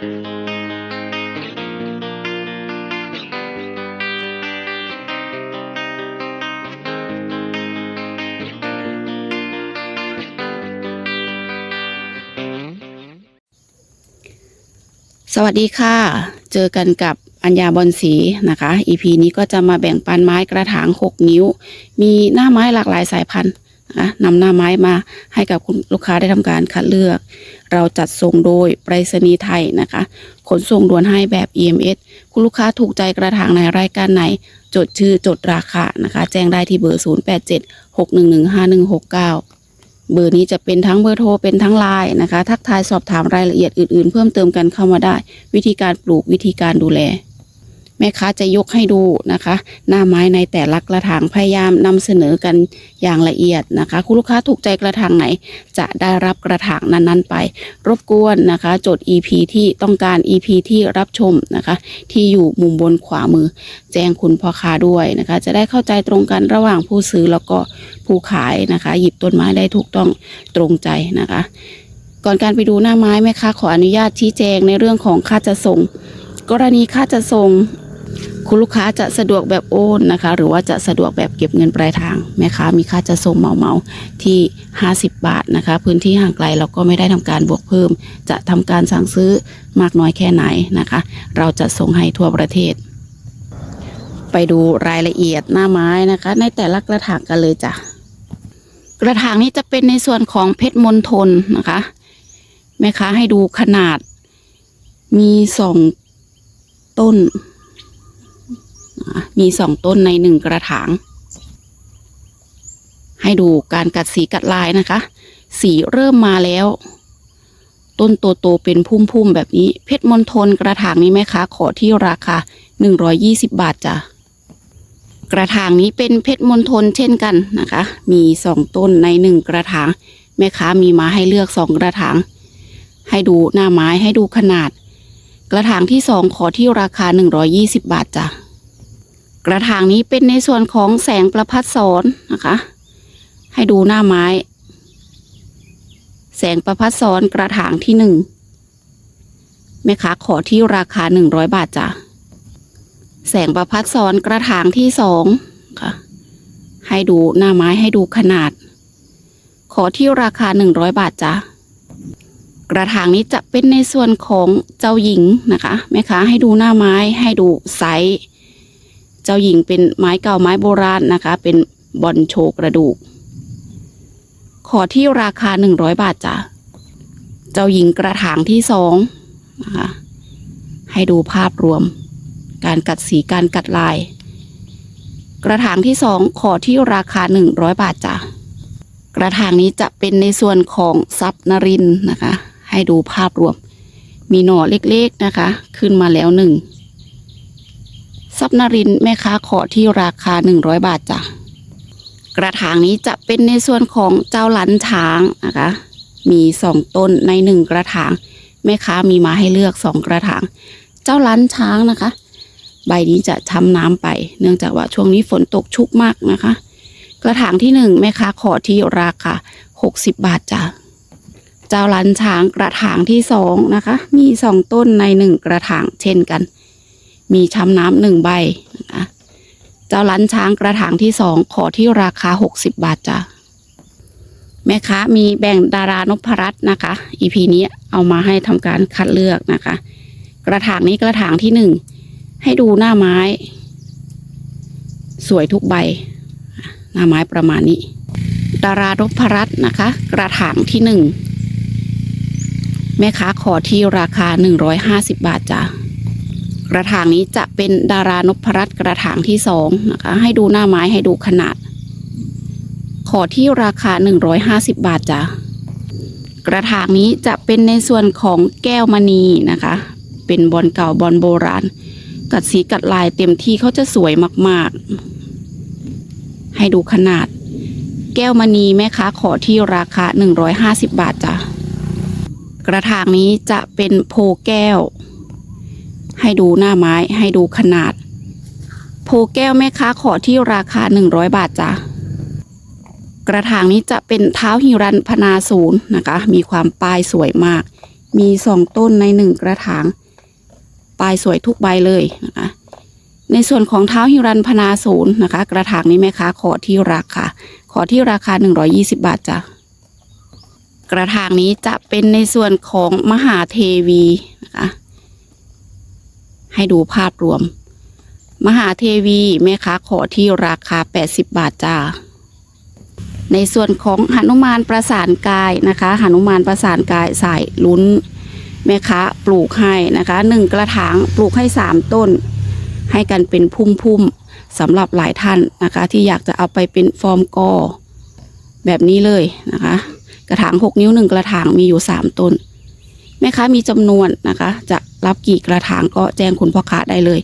สวัสดีค่ะ เจอกันกับอัญญาบอนสีนะคะ EP นี้ก็จะมาแบ่งปันไม้กระถาง 6 นิ้ว มีหน้าไม้หลากหลายสายพันธุ์นะนำหน้าไม้มาให้กับคุณลูกค้าได้ทำการคัดเลือก เราจัดส่งโดยไปรษณีย์ไทยนะคะ ขนส่งด่วนให้แบบ EMS คุณลูกค้าถูกใจกระถางในรายการไหน จดชื่อจดราคานะคะ แจ้งได้ที่เบอร์ 087 611 5169เบอร์นี้จะเป็นทั้งเบอร์โทรเป็นทั้งไลน์นะคะ ทักทายสอบถามรายละเอียดอื่นๆ เพิ่มเติมกันเข้ามาได้ วิธีการปลูกวิธีการดูแล แม่ค้าจะยกให้ดูนะคะ หน้าไม้ในแต่ละกระถางพยายามนำเสนอกันอย่างละเอียดนะคะ คุณลูกค้าถูกใจกระถางไหน จะได้รับกระถางนั้นๆไป รบกวนนะคะจด EP ที่ต้องการ EP ที่รับชมนะคะ ที่อยู่มุมบนขวามือ แจ้งคุณพ่อค้าด้วยนะคะ จะได้เข้าใจตรงกันระหว่างผู้ซื้อแล้วก็ผู้ขายนะคะ หยิบต้นไม้ได้ถูกต้องตรงใจนะคะก่อนการไปดูหน้าไม้แม่ค้าขออนุญาตชี้แจงในเรื่องของค่าจะส่ง กรณีค่าจะส่ง คุณลูกค้าจะสะดวกแบบโอนนะคะ หรือว่าจะสะดวกแบบเก็บเงินปลายทางแม่ค้ามีค่าจะส่งเหมาเมาที่ 50 บาทนะคะ พื้นที่ห่างไกลเราก็ไม่ได้ทำการบวกเพิ่ม จะทำการสั่งซื้อมากน้อยแค่ไหนนะคะ เราจะส่งให้ทั่วประเทศ ไปดูรายละเอียดหน้าไม้นะคะ ในแต่ละกระถางกันเลยจ้ะกระถางนี้จะเป็นในส่วนของเพชรมณฑลนะคะแม่ค้าให้ดูขนาดมีสองต้น มีสองต้นในหนึ่งกระถาง ให้ดูการกัดสีกัดลายนะคะ สีเริ่มมาแล้ว ต้นโตๆเป็นพุ่มๆแบบนี้ เพชรมณฑลกระถางนี้แม่ค้าขอที่ราคาหนึ่งร้อยี่สิบบาทจ้ะกระถางนี้เป็นเพชรมณฑลเช่นกันนะคะ มีสองต้นในหนึ่งกระถาง แม่ค้ามีมาให้เลือกสองกระถาง ให้ดูหน้าไม้ให้ดูขนาด กระถางที่สองขอที่ราคาหนึ่งร้อยี่สิบบาทจ้ะ กระถางนี้เป็นในส่วนของแสงประพัดสอนนะคะ ให้ดูหน้าไม้ แสงประพัดสอนกระถางที่หนึ่งแม่ค้าขอที่ราคาหนึ่งร้อยบาทจ้ะแสงประพัดซ้อนกระถางที่สองค่ะ ให้ดูหน้าไม้ให้ดูขนาด ขอที่ราคาหนึ่งร้อยบาทจ้ะกระถางนี้จะเป็นในส่วนของเจ้าหญิงนะคะแม่ค้าให้ดูหน้าไม้ให้ดูไซส์ เจ้าหญิงเป็นไม้เก่าไม้โบราณนะคะ เป็นบอลโชกระดูก ขอที่ราคาหนึ่งร้อยบาทจ้ะ เจ้าหญิงกระถางที่สองนะคะให้ดูภาพรวม การกัดสีการกัดลาย กระถางที่สองขอที่ราคาหนึ่งร้อยบาทจ้ะ กระถางนี้จะเป็นในส่วนของซับนรินนะคะ ให้ดูภาพรวม มีหน่อเล็กๆนะคะ ขึ้นมาแล้วหนึ่ง ซับนารินแม่ค้าขอที่ราคาหนึ่งร้อยบาทจ้ะ กระถางนี้จะเป็นในส่วนของเจ้าหลันช้างนะคะ มีสองต้นในหนึ่งกระถาง แม่ค้ามีมาให้เลือกสองกระถาง เจ้าลันช้างนะคะ ใบนี้จะช้ำน้ำไป เนื่องจากว่าช่วงนี้ฝนตกชุกมากนะคะ กระถางที่หนึ่งแม่ค้าขอที่ราคาหกสิบบาทจ้ะเจ้าลันช้างกระถางที่สองนะคะ มีสองต้นในหนึ่งกระถางเช่นกัน มีช้ำน้ำหนึ่งใบนะคะเจ้าลันช้างกระถางที่สองขอที่ราคาหกสิบบาทจ้ะแม่ค้ามีแบ่งดารานพรัตน์นะคะ EP นี้เอามาให้ทำการคัดเลือกนะคะ กระถางนี้กระถางที่หนึ่งให้ดูหน้าไม้ สวยทุกใบ หน้าไม้ประมาณนี้ ดารานพรัตน์นะคะ กระถางที่หนึ่งแม่ค้าขอที่ราคาหนึ่งร้อยห้าสิบบาทจ้ะ กระถางนี้จะเป็นดารานพรัตน์กระถางที่สองนะคะ ให้ดูหน้าไม้ให้ดูขนาด ขอที่ราคาหนึ่งร้อยห้าสิบบาทจ้ะกระถางนี้จะเป็นในส่วนของแก้วมณีนะคะ เป็นบอลเก่าบอลโบราณ กัดสีกัดลายเต็มที่เขาจะสวยมากๆ ให้ดูขนาด แก้วมณีแม่ค้าขอที่ราคาหนึ่งร้อยห้าสิบบาทจ้ะกระถางนี้จะเป็นโพแก้ว ให้ดูหน้าไม้ให้ดูขนาด โพแก้วแม่ค้าขอที่ราคาหนึ่งร้อยบาทจ้ะกระถางนี้จะเป็นเท้าหิรันพนาศูนย์นะคะ มีความปลายสวยมาก มีสองต้นในหนึ่งกระถาง ปลายสวยทุกใบเลยนะคะในส่วนของเท้าฮิรันพนาศูนย์นะคะ กระถางนี้แม่ค้าขอที่ราคาขอที่ราคา 120 บาทจ้ะกระถางนี้จะเป็นในส่วนของมหาเทวีนะคะ ให้ดูภาพรวม มหาเทวีแม่ค้าขอที่ราคา 80 บาทจ้า ในส่วนของหนุมานประสานกายนะคะหนุมานประสานกายสายลุ้น แม่ค้าปลูกให้นะคะหนึ่งกระถางปลูกให้สามต้น ให้กันเป็นพุ่มๆสำหรับหลายท่านนะคะ ที่อยากจะเอาไปเป็นฟอร์มกอแบบนี้เลยนะคะ กระถางหกนิ้วหนึ่งกระถางมีอยู่สามต้น แม่ค้ามีจำนวนนะคะ จะรับกี่กระถางก็แจ้งคุณพ่อค้าได้เลย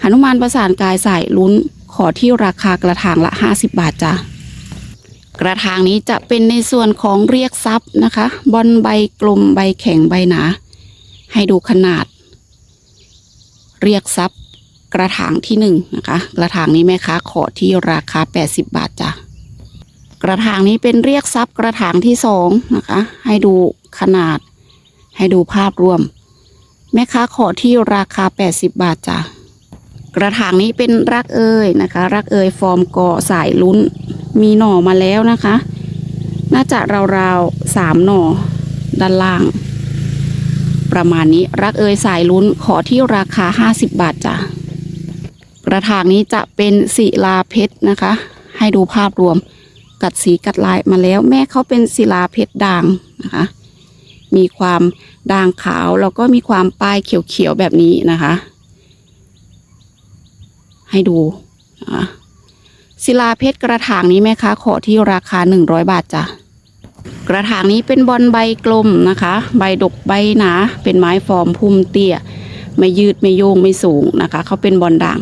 หนุมานประสานกายใสายลุ้นขอที่ราคากระถางละ 50 บาทจ้ะกระถางนี้จะเป็นในส่วนของเรียกทรัพย์นะคะ บอลใบกลมใบแข็งใบหนา ให้ดูขนาด เรียกทรัพย์กระถางที่หนึ่งนะคะ กระถางนี้แม่ค้าขอที่ราคา 80 บาทจ้ะกระถางนี้เป็นเรียกทรัพย์กระถางที่สองนะคะ ให้ดูขนาด ให้ดูภาพรวม แม่ค้าขอที่ราคา 80 บาทจ้ะกระถางนี้เป็นรักเอยนะคะ รักเอยฟอร์มกอสายลุ้น มีหน่อมาแล้วนะคะ น่าจะราวๆสามหน่อด้านล่าง ประมาณนี้รักเอยสายลุ้นขอที่ราคา 50 บาทจ้ะกระถางนี้จะเป็นศิลาเพชรนะคะ ให้ดูภาพรวม กัดสีกัดลายมาแล้ว แม่เขาเป็นศิลาเพชรด่างนะคะ มีความด่างขาวแล้วก็มีความป้ายเขียวๆแบบนี้นะคะ ให้ดูนะคะศิลาเพชรกระถางนี้แม่ค้าขอที่ราคา100บาทจ้ะกระถางนี้เป็นบอลใบกลมนะคะ ใบดกใบหนา เป็นไม้ฟอร์มพุ่มเตี้ย ไม่ยืดไม่โยงไม่สูงนะคะ เขาเป็นบอลด่าง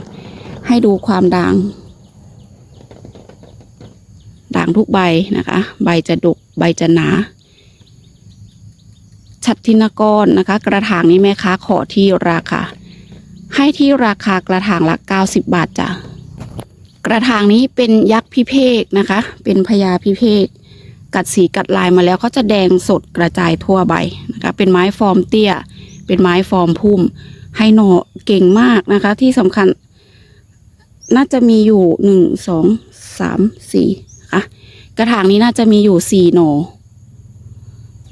ให้ดูความด่าง ด่างทุกใบนะคะ ใบจะดกใบจะหนา ชัดทินกรนะคะ กระถางนี้แม่ค้าขอที่ราคา ให้ที่ราคากระถางละ90บาทจ้ะกระถางนี้เป็นยักษ์พิเภกนะคะ เป็นพญาพิเภกกัดสีกัดลายมาแล้วเขาจะแดงสดกระจายทั่วใบนะคะ เป็นไม้ฟอร์มเตี้ย เป็นไม้ฟอร์มพุ่ม ให้หน่อเก่งมากนะคะ ที่สำคัญ น่าจะมีอยู่หนึ่งสองสามสี่อะกระถางนี้น่าจะมีอยู่สี่หนอ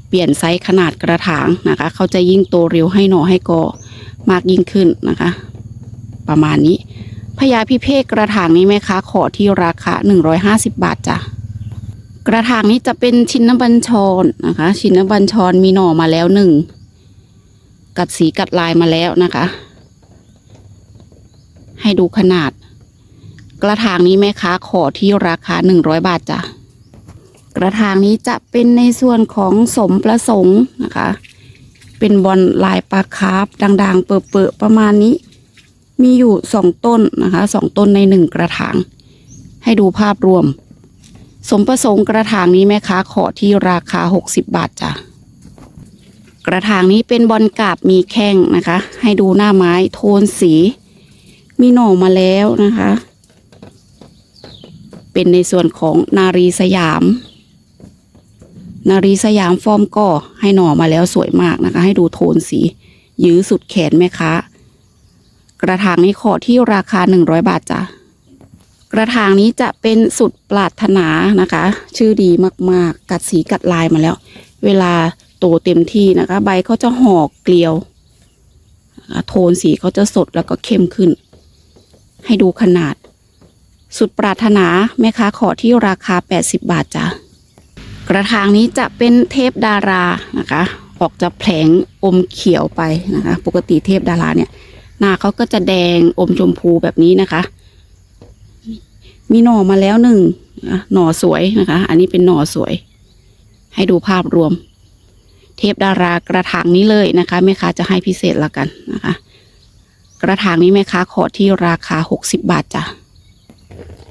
เปลี่ยนไซส์ขนาดกระถางนะคะ เขาจะยิ่งโตเร็วให้หน่อให้กอมากยิ่งขึ้นนะคะ ประมาณนี้พญาพิเภกกระถางนี้แม่ค้าขอที่ราคาหนึ่งร้อยห้าสิบบาทจ้ะกระถางนี้จะเป็นชินนบัญชรนะคะ ชินนบัญชรมีหน่อมาแล้วหนึ่งกัดสีกัดลายมาแล้วนะคะ ให้ดูขนาด กระถางนี้แม่ค้าขอที่ราคาหนึ่งร้อยบาทจ้ะ กระถางนี้จะเป็นในส่วนของสมประสงค์นะคะ เป็นบอลลายปลาคาร์ฟด่างๆ เปื่อๆประมาณนี้ มีอยู่สองต้นนะคะสองต้นในหนึ่งกระถาง ให้ดูภาพรวม สมประสงค์กระถางนี้แม่ค้าขอที่ราคา 60 บาทจ้ะกระถางนี้เป็นบอลกาบมีแข้งนะคะ ให้ดูหน้าไม้โทนสี มีหน่อมาแล้วนะคะ เป็นในส่วนของนารีสยาม นารีสยามฟอร์มก็ให้หน่อมาแล้วสวยมากนะคะ ให้ดูโทนสี ยื้อสุดแขนแม่ค้ากระถางนี้ขอที่ราคา 100 บาทจ้ะกระถางนี้จะเป็นสุดปรารถนานะคะ ชื่อดีมากๆ กัดสีกัดลายมาแล้ว เวลาโตเต็มที่นะคะ ใบเขาจะห่อเกลียว โทนสีเขาจะสดแล้วก็เข้มขึ้น ให้ดูขนาด สุดปรารถนาแม่ค้าขอที่ราคา 80 บาทจ้ะ กระถางนี้จะเป็นเทพดารานะคะ ออกจะแผลงอมเขียวไปนะคะ ปกติเทพดาราเนี่ย หน้าเขาก็จะแดงอมชมพูแบบนี้นะคะ มีหน่อมาแล้วหนึ่งหน่อสวยนะคะ อันนี้เป็นหน่อสวย ให้ดูภาพรวม เทพดารากระถางนี้เลยนะคะแม่ค้าจะให้พิเศษละกันนะคะ กระถางนี้แม่ค้าขอที่ราคาหกสิบบาทจ้ะ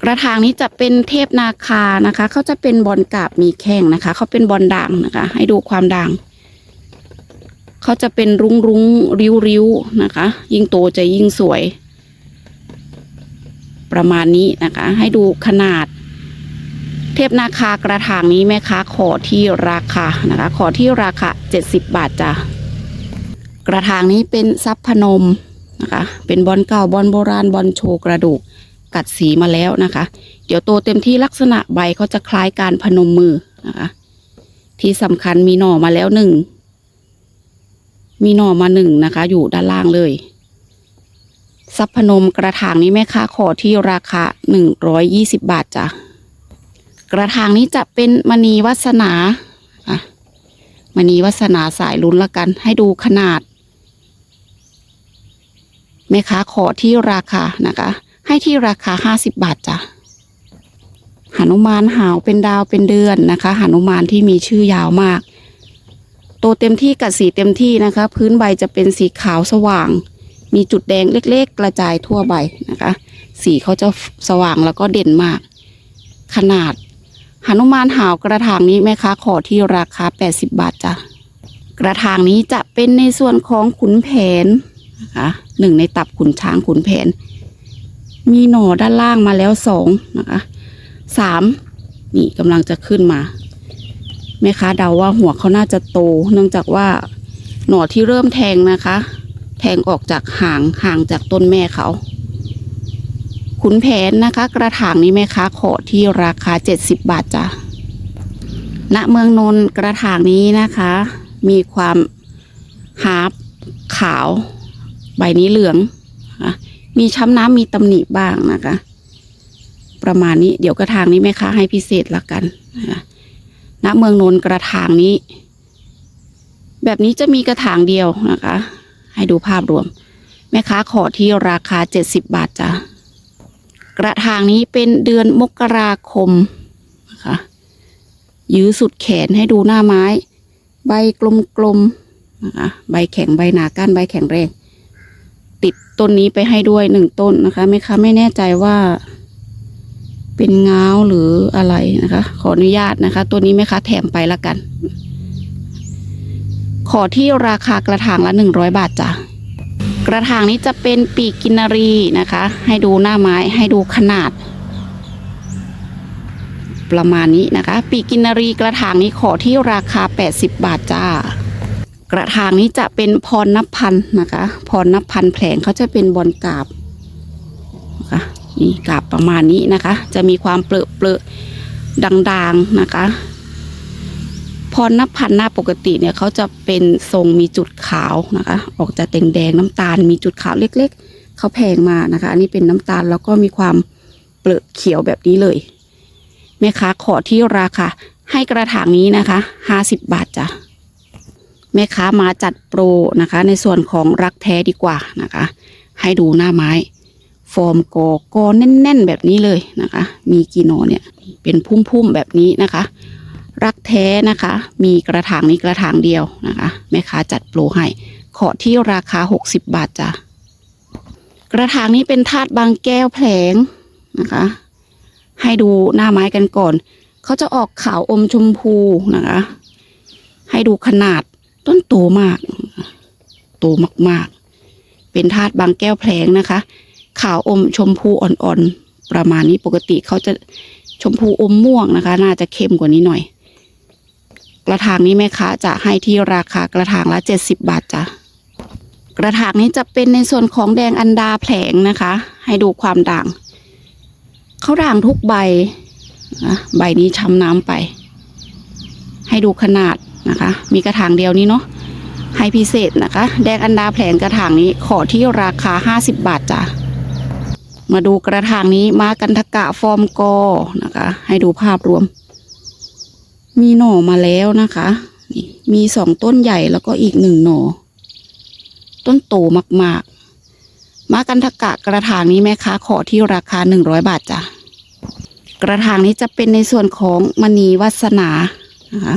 กระถางนี้จะเป็นเทพนาคานะคะ เขาจะเป็นบอลกาบมีแข้งนะคะ เขาเป็นบอลด่างนะคะ ให้ดูความด่าง เขาจะเป็นรุ้งรุ้งริ้วริ้วนะคะ ยิ่งโตจะยิ่งสวย ประมาณนี้นะคะ ให้ดูขนาด เทพนาคากระถางนี้แม่ค้าขอที่ราคานะคะ ขอที่ราคา70บบาทจ้ะกระถางนี้เป็นซับพนมนะคะ เป็นบอลเก่าบอลโบราณบอลโชกระดูก กัดสีมาแล้วนะคะ เดี๋ยวโตเต็มที่ลักษณะใบเขาจะคล้ายการพนมมือนะคะ ที่สำคัญมีหน่อมาแล้วหนึ่ง มีหน่อมาหนึ่งนะคะ อยู่ด้านล่างเลยซับพนมกระถางนี้แม่ค้าขอที่ราคาหนึ่งร้อยยี่สิบบาทจ้ะ กระถางนี้จะเป็นมณีวัสนาอะมณีวัสนาสายลุ้นละกัน ให้ดูขนาดแม่ค้าขอที่ราคานะคะ ให้ที่ราคาห้าสิบบาทจ้ะหนุมานหาวเป็นดาวเป็นเดือนนะคะหนุมานที่มีชื่อยาวมาก โตเต็มที่กับสีเต็มที่นะคะ พื้นใบจะเป็นสีขาวสว่าง มีจุดแดงเล็กๆ กระจายทั่วใบนะคะ สีเขาจะสว่างแล้วก็เด่นมาก ขนาดหนุมานหาวกระถางนี้แม่ค้าขอที่ราคา 80 บาทจ้ะกระถางนี้จะเป็นในส่วนของขุนแผนนะคะหนึ่งในตับขุนช้างขุนแผน มีหน่อด้านล่างมาแล้วสองนะคะสามนี่กำลังจะขึ้นมา แม่ค้าเดาว่าหัวเขาน่าจะโต เนื่องจากว่าหน่อที่เริ่มแทงนะคะ แทงออกจากห่างห่างจากต้นแม่เขา ขุนแผนนะคะ กระถางนี้แม่ค้าขอที่ราคา 70 บาทจ้ะณเมืองนนกระถางนี้นะคะ มีความหาร์บขาว ใบนี้เหลือง มีช้ำน้ำมีตำหนิบ้างนะคะ ประมาณนี้เดี๋ยวกระถางนี้แม่ค้าให้พิเศษละกันนะคะณเมืองนนกระถางนี้ แบบนี้จะมีกระถางเดียวนะคะ ให้ดูภาพรวม แม่ค้าขอที่ราคา70บาทจ้ะกระถางนี้เป็นเดือนมกราคมนะคะยื้อสุดแขนให้ดูหน้าไม้ ใบกลมๆนะคะใบแข็งใบหนาก้านใบแข็งแรง ติดต้นนี้ไปให้ด้วยหนึ่งต้นนะคะแม่ค้าไม่แน่ใจว่า เป็นเงาหรืออะไรนะคะ ขออนุญาตนะคะ ตัวนี้แม่ค้าแถมไปละกัน ขอที่ราคากระถางละหนึ่งร้อยบาทจ้ะกระถางนี้จะเป็นปีกกินารีนะคะ ให้ดูหน้าไม้ให้ดูขนาด ประมาณนี้นะคะ ปีกกินารีกระถางนี้ขอที่ราคา 80 บาทจ้า กระถางนี้จะเป็นพรนับพันนะคะ พรนับพันแผลงเขาจะเป็นบอลกาบนะคะนี่กาบประมาณนี้นะคะ จะมีความเปรอะเปรอะด่างๆนะคะ พรนับพันหน้าปกติเนี่ยเขาจะเป็นทรงมีจุดขาวนะคะ ออกจะแดงแดงน้ำตาล มีจุดขาวเล็ก ๆเขาแพงมานะคะ อันนี้เป็นน้ำตาลแล้วก็มีความเปลือกเขียวแบบนี้เลยแม่ค้าขอที่ราคาให้กระถางนี้นะคะห้าสิบบาทจ้ะ แม่ค้ามาจัดโปรนะคะ ในส่วนของรักแท้ดีกว่านะคะ ให้ดูหน้าไม้ ฟอร์มกอกอแน่น ๆ แบบนี้เลยนะคะ มีกี่หนเนี่ยเป็นพุ่มๆแบบนี้นะคะ รักแท้นะคะ มีกระถางนี้กระถางเดียวนะคะแม่ค้าจัดโปรให้ขอที่ราคา 60 บาทจ้ะกระถางนี้เป็นธาตุบางแก้วแผลงนะคะ ให้ดูหน้าไม้กันก่อน เขาจะออกขาวอมชมพูนะคะ ให้ดูขนาด ต้นโตมาก โตมากๆ เป็นธาตุบางแก้วแผลงนะคะ ขาวอมชมพูอ่อนๆ ประมาณนี้ปกติเขาจะชมพูอมม่วงนะคะ น่าจะเข้มกว่านี้หน่อย กระถางนี้แม่ค้าจะให้ที่ราคากระถางละเจ็ดสิบบาทจ้ะกระถางนี้จะเป็นในส่วนของแดงอันดาแผลงนะคะ ให้ดูความด่างเขาด่างทุกใบนะใบนี้ช้ำน้ำไป ให้ดูขนาด นะคะ มีกระถางเดียวนี้เนาะให้พิเศษนะคะ แดงอันดาแผลงกระถางนี้ขอที่ราคาห้าสิบบาทจ้ะมาดูกระถางนี้มากันทกะฟอร์มกอนะคะ ให้ดูภาพรวม มีหน่อมาแล้วนะคะนี่มีสองต้นใหญ่แล้วก็อีกหนึ่งหน่อ ต้นโตมากๆ มากันทกะกระถางนี้แม่ค้าขอที่ราคาหนึ่งร้อยบาทจ้ะกระถางนี้จะเป็นในส่วนของมณีวัสนานะคะ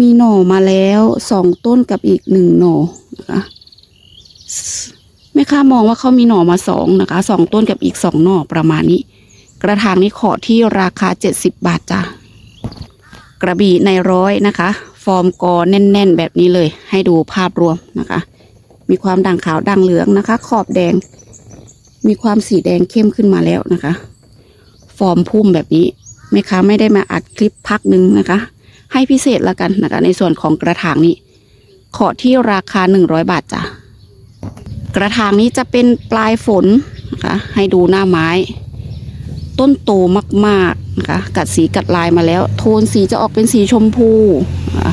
มีหน่อมาแล้วสองต้นกับอีกหนึ่งหน่อนะคะแม่ค้ามองว่าเขามีหน่อมาสองนะคะสองต้นกับอีกสองหน่อประมาณนี้ กระถางนี้ขอที่ราคาเจ็ดสิบบาทจ้ะกระบี่ในร้อยนะคะ ฟอร์มกอแน่น ๆ แบบนี้เลย ให้ดูภาพรวมนะคะ มีความด่างขาวด่างเหลืองนะคะ ขอบแดง มีความสีแดงเข้มขึ้นมาแล้วนะคะ ฟอร์มพุ่มแบบนี้แม่ค้าไม่ได้มาอัดคลิปพักหนึ่งนะคะ ให้พิเศษละกันนะคะ ในส่วนของกระถางนี้ ขอที่ราคาหนึ่งร้อยบาทจ้ะ กระถางนี้จะเป็นปลายฝนนะคะ ให้ดูหน้าไม้ ต้นโตมากๆนะคะ กัดสีกัดลายมาแล้ว โทนสีจะออกเป็นสีชมพูนะคะ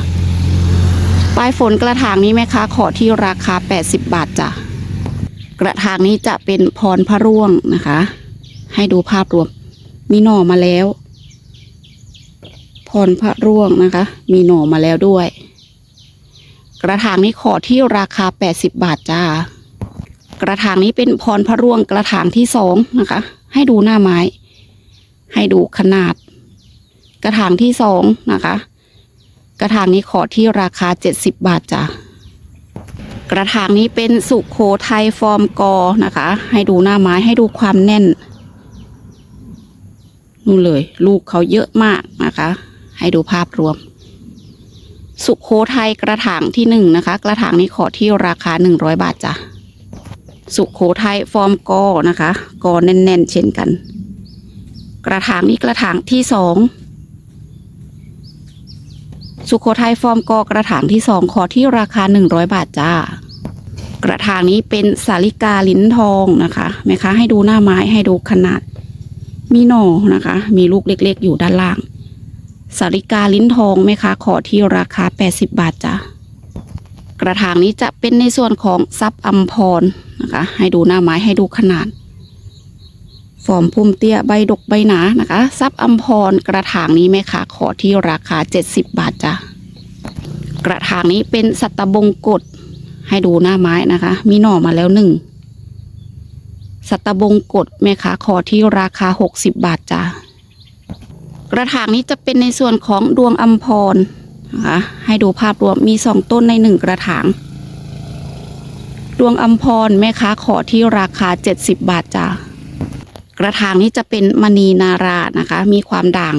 ปลายฝนกระถางนี้แม่ค้าขอที่ราคา 80 บาทจ้ะ กระถางนี้จะเป็นพรพระร่วงนะคะ ให้ดูภาพรวม มีหน่อมาแล้ว รพระร่วงนะคะ มีหน่อมาแล้วด้วย กระถางนี้ขอที่ราคา 80 บาทจ้ากระถางนี้เป็นพรพระร่วงกระถางที่สองนะคะ ให้ดูหน้าไม้ ให้ดูขนาด กระถางที่สองนะคะ กระถางนี้ขอที่ราคา 70 บาทจ้ะกระถางนี้เป็นสุโขทัยฟอร์มกอนะคะ ให้ดูหน้าไม้ให้ดูความแน่นนู่นเลย ลูกเขาเยอะมากนะคะ ให้ดูภาพรวม สุโขทัยกระถางที่หนึ่งนะคะ กระถางนี้ขอที่ราคาหนึ่งร้อยบาทจ้ะสุโขทัยฟอร์มกอนะคะกอแน่นๆ เช่นกัน กระถางนี้กระถางที่สองสุโขทัยฟอร์มกอกระถางที่สองขอที่ราคาหนึ่งร้อยบาทจ้ากระถางนี้เป็นสาลิกาลิ้นทองนะคะแม่ค้าให้ดูหน้าไม้ให้ดูขนาด มีหน่อนะคะ มีลูกเล็กๆ อยู่ด้านล่าง สาริกาลิ้นทองไหมคะขอที่ราคา 80 บาทจ้ะกระถางนี้จะเป็นในส่วนของซับอัมพรนะคะ ให้ดูหน้าไม้ให้ดูขนาด ฟอร์มพุ่มเตี้ยใบดกใบหนานะคะซับอัมพรกระถางนี้ไหมคะขอที่ราคา 70 บาทจ้ะกระถางนี้เป็นสัตบงกฎให้ดูหน้าไม้นะคะ มีหน่อมาแล้วหนึ่งสัตบงกฎแม่ค้าขอที่ราคา 60 บาทจ้ะ กระถางนี้จะเป็นในส่วนของดวงอัมพรนะคะให้ดูภาพรวมมีสองต้นในหนึ่งกระถาง ดวงอัมพรแม่ค้าขอที่ราคา 70 บาทจ้ะกระถางนี้จะเป็นมณีนารานะคะ มีความด่าง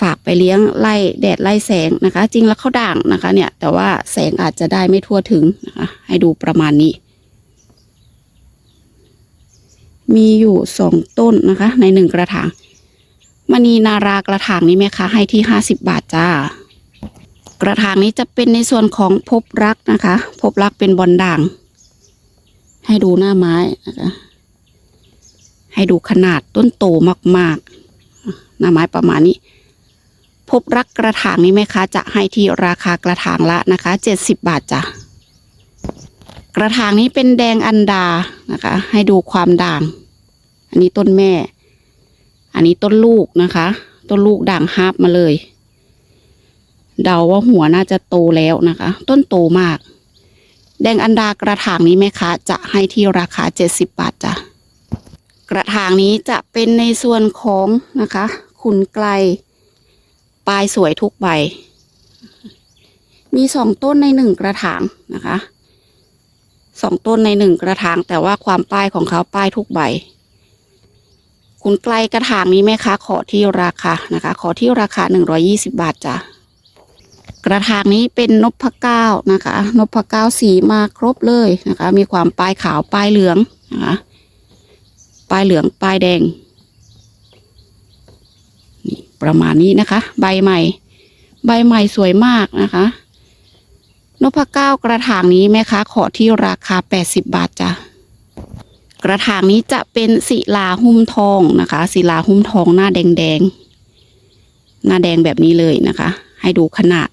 ฝากไปเลี้ยงไล่แดดไล่แสงนะคะ จริงแล้วเขาด่างนะคะ เนี่ย แต่ว่าแสงอาจจะได้ไม่ทั่วถึงนะคะ ให้ดูประมาณนี้ มีอยู่สองต้นนะคะ ในหนึ่งกระถางมณีนารากระถางนี้แม่ค้าให้ที่ห้าสิบบาทจ้ากระถางนี้จะเป็นในส่วนของพบรักนะคะ พบรักเป็นบอลด่าง ให้ดูหน้าไม้นะคะ ให้ดูขนาดต้นโตมากๆ หน้าไม้ประมาณนี้ พบรักกระถางนี้แม่ค้าจะให้ที่ราคากระถางละนะคะเจ็ดสิบบาทจ้ะ กระถางนี้เป็นแดงอันดานะคะ ให้ดูความด่าง อันนี้ต้นแม่ อันนี้ต้นลูกนะคะ ต้นลูกด่างฮาบมาเลย เดาว่าหัวน่าจะโตแล้วนะคะ ต้นโตมาก แดงอันดากระถางนี้แม่ค้าจะให้ที่ราคาเจ็ดสิบบาทจ้ะกระถางนี้จะเป็นในส่วนของนะคะ ขุนไกล ปลายสวยทุกใบ มีสองต้นในหนึ่งกระถางนะคะ สองต้นในหนึ่งกระถาง แต่ว่าความป้ายของเขาป้ายทุกใบ คุณไกลกระถางนี้แม่ค้าขอที่ราคานะคะ ขอที่ราคาหนึ่งรอยี่สิบาทจ้ะกระถางนี้เป็นนพเก้านะคะนพเก้าสีมาครบเลยนะคะ มีความป้ายขาวป้ายเหลืองนะคะป้ายเหลืองป้ายแดงนี่ประมาณนี้นะคะ ใบใหม่ ใบใหม่สวยมากนะคะ นพเก้ากระถางนี้แม่ค้าขอที่ราคา 80 บาทจ้ะกระถางนี้จะเป็นศิลาหุ้มทองนะคะศิลาหุ้มทองหน้าแดงแดงหน้าแดงแบบนี้เลยนะคะ ให้ดูขนาด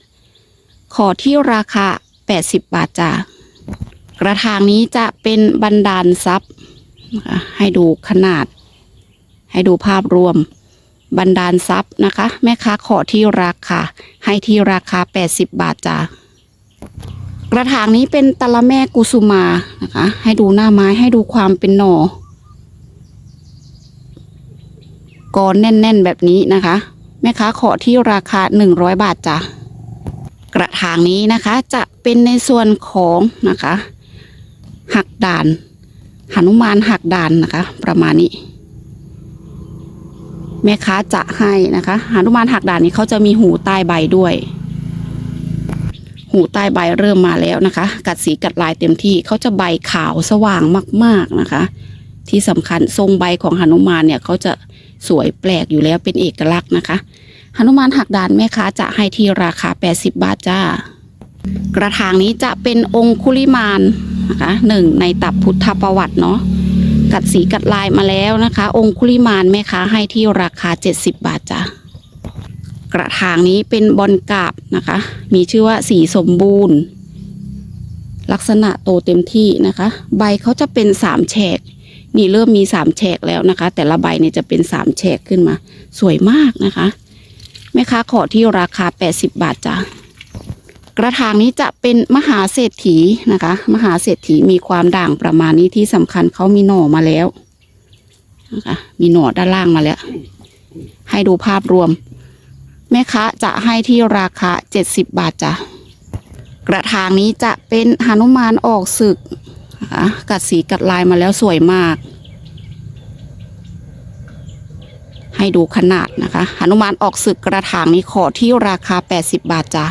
ขอที่ราคา 80 บาทจ้ะกระถางนี้จะเป็นบันดาลทรัพย์นะคะให้ดูขนาด ให้ดูภาพรวมบันดาลทรัพย์นะคะ แม่ค้าขอที่ราคาให้ที่ราคา 80 บาทจ้ะ กระถางนี้เป็นตะละแม่กุสุมานะคะ ให้ดูหน้าไม้ให้ดูความเป็นหน่อกอนแน่น ๆ แบบนี้นะคะ แม่ค้าขอที่ราคา 100 บาทจ้ะกระถางนี้นะคะจะเป็นในส่วนของนะคะ หักด่านหนุมานหักด่านนะคะ ประมาณนี้ แม่ค้าจะให้นะคะหนุมานหักด่านนี้เขาจะมีหูใต้ใบด้วย หูใต้ใบเริ่มมาแล้วนะคะ กัดสีกัดลายเต็มที่เขาจะใบขาวสว่างมาก ๆนะคะ ที่สำคัญทรงใบของหนุมานเนี่ยเขาจะสวยแปลกอยู่แล้วเป็นเอกลักษณ์นะคะหนุมานหักดานแม่ค้าจะให้ที่ราคา 80 บาทจ้า กระถางนี้จะเป็นองคุลิมานนะคะหนึ่งในตับพุทธประวัติเนาะกัดสีกัดลายมาแล้วนะคะ องคุลิมานแม่ค้าให้ที่ราคา 70 บาทจ้า กระถางนี้เป็นบอลกาบนะคะ มีชื่อว่าสีสมบูรณ์ ลักษณะโตเต็มที่นะคะ ใบเขาจะเป็นสามแฉกนี่เริ่มมีสามแฉกแล้วนะคะ แต่ละใบเนี่ยจะเป็นสามแฉกขึ้นมา สวยมากนะคะแม่ค้าขอที่ราคา 80 บาทจ้ะกระถางนี้จะเป็นมหาเศรษฐีนะคะ มหาเศรษฐีมีความด่างประมาณนี้ที่สำคัญเขามีหน่อมาแล้วนะคะมีหน่อด้านล่างมาแล้ว ให้ดูภาพรวม แม่ค้าจะให้ที่ราคา 70 บาทจ้ะกระถางนี้จะเป็นหนุมานออกศึกนะคะกัดสีกัดลายมาแล้วสวยมาก ให้ดูขนาดนะคะหนุมานออกศึกกระถางนี้ขอที่ราคา 80 บาทจ้ะ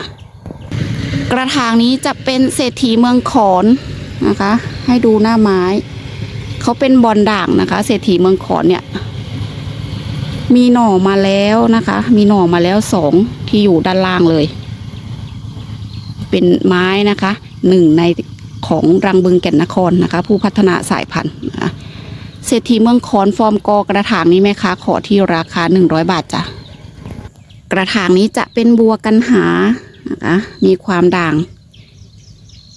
กระถางนี้จะเป็นเศรษฐีเมืองขอนนะคะ ให้ดูหน้าไม้ เขาเป็นบอลด่างนะคะ เศรษฐีเมืองขอนเนี่ย มีหน่อมาแล้วนะคะ มีหน่อมาแล้วสองที่อยู่ด้านล่างเลย เป็นไม้นะคะหนึ่งในของรังบึงแก่นนครนะคะ ผู้พัฒนาสายพันธุ์นะะเศรษฐีเมืองคอนฟอร์มกอกระถางนี้แม่ค้าขอที่ราคา 100 บาทจ้ะกระถางนี้จะเป็นบัวกันหานะคะมีความด่าง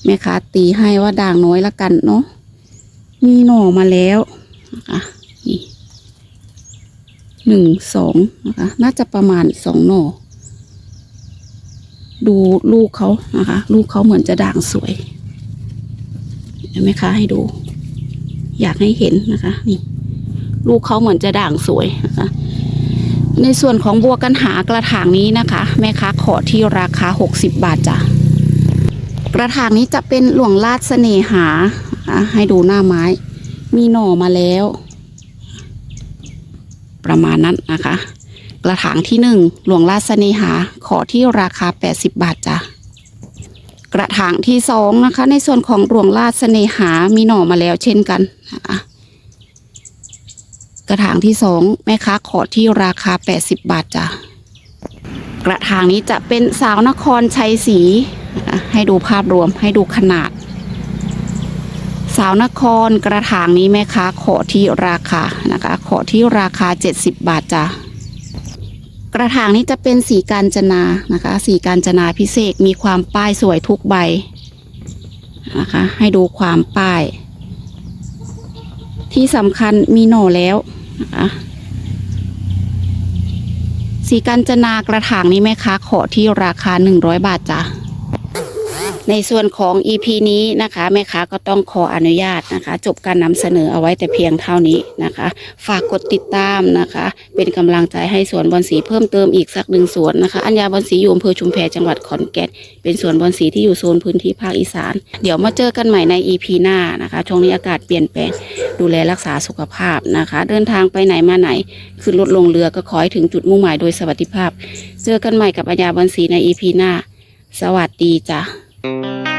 แม่ค้าตีให้ว่าด่างน้อยละกันเนาะมีหน่อมาแล้วนะคะ หนึ่งสองนะคะน่าจะประมาณสองหน่อ ดูลูกเขานะคะ ลูกเขาเหมือนจะด่างสวยเห็นไหมคะ ให้ดู อยากให้เห็นนะคะ นี่ ลูกเขาเหมือนจะด่างสวยนะคะ ในส่วนของบัวกันหากระถางนี้นะคะ แม่ค้าขอที่ราคา60บบาทจ้ะกระถางนี้จะเป็นหลวงลาดเสน่หานะให้ดูหน้าไม้ มีหน่อมาแล้ว ประมาณนั้นนะคะ กระถางที่หนึ่งหลวงราชเนหา ขอที่ราคา 80 บาทจ้ะกระถางที่สองนะคะ ในส่วนของหลวงราชเสนหามีหน่อมาแล้วเช่นกันนะคะกระถางที่สองแม่ค้าขอที่ราคา 80 บาทจ้ะกระถางนี้จะเป็นสาวนครชัยศรีให้ดูภาพรวมให้ดูขนาด สาวนครกระถางนี้แม่ค้าขอที่ราคานะคะ ขอที่ราคา 70 บาทจ้ะกระถางนี้จะเป็นสีกาญจนานะคะ สีกาญจนาพิเศษมีความป้ายสวยทุกใบนะคะ ให้ดูความป้าย ที่สำคัญมีหน่อแล้วนะคะสีกาญจนากระถางนี้แม่ค้าขอที่ราคา 100 บาทจ้ะ ในส่วนของ EP นี้นะคะแม่ค้าก็ต้องขออนุญาตนะคะ จบการนำเสนอเอาไว้แต่เพียงเท่านี้นะคะ ฝากกดติดตามนะคะ เป็นกำลังใจให้สวนบอนสีเพิ่มเติมอีกสักหนึ่งสวนนะคะ อัญญาบอนสีอยู่อำเภอชุมแพจังหวัดขอนแก่นเป็นสวนบอนสีที่อยู่โซนพื้นที่ภาคอีสาน เดี๋ยวมาเจอกันใหม่ใน EP หน้านะคะช่วงนี้อากาศเปลี่ยนแปลงดูแลรักษาสุขภาพนะคะ เดินทางไปไหนมาไหนขึ้นรถลงเรือก็ขอให้ถึงจุดมุ่งหมายโดยสวัสดิภาพ เจอกันใหม่กับอัญญาบอนสีใน EP หน้า สวัสดีจ้ะ Música